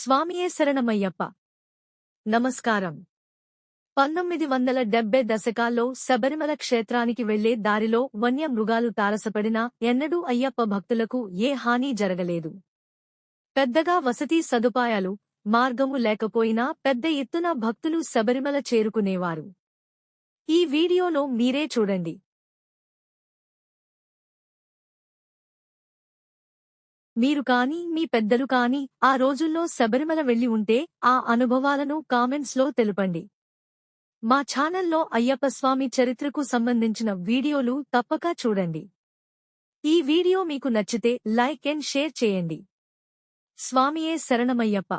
స్వామియే శరణమయ్యప్ప. నమస్కారం. పంతొమ్మిది వందల డెబ్బై దశకాల్లో శబరిమల క్షేత్రానికి వెళ్ళే దారిలో వన్య మృగాలు తారసపడినా ఎన్నడూ అయ్యప్ప భక్తులకు ఏ హాని జరగలేదు. పెద్దగా వసతి సదుపాయాలు మార్గము లేకపోయినా పెద్ద ఎత్తున భక్తులు శబరిమల చేరుకునేవారు. ఈ వీడియోలో మీరే చూడండి. మీరు కాని మీ పెద్దలు కాని ఆ రోజుల్లో శబరిమల వెళ్ళి ఉంటే ఆ అనుభవాలను కామెంట్స్లో తెలుపండి. మా ఛానల్లో అయ్యప్ప స్వామి చరిత్రకు సంబంధించిన వీడియోలు తప్పక చూడండి. ఈ వీడియో మీకు నచ్చితే లైక్ అండ్ షేర్ చేయండి. స్వామియే శరణమయ్యప్ప.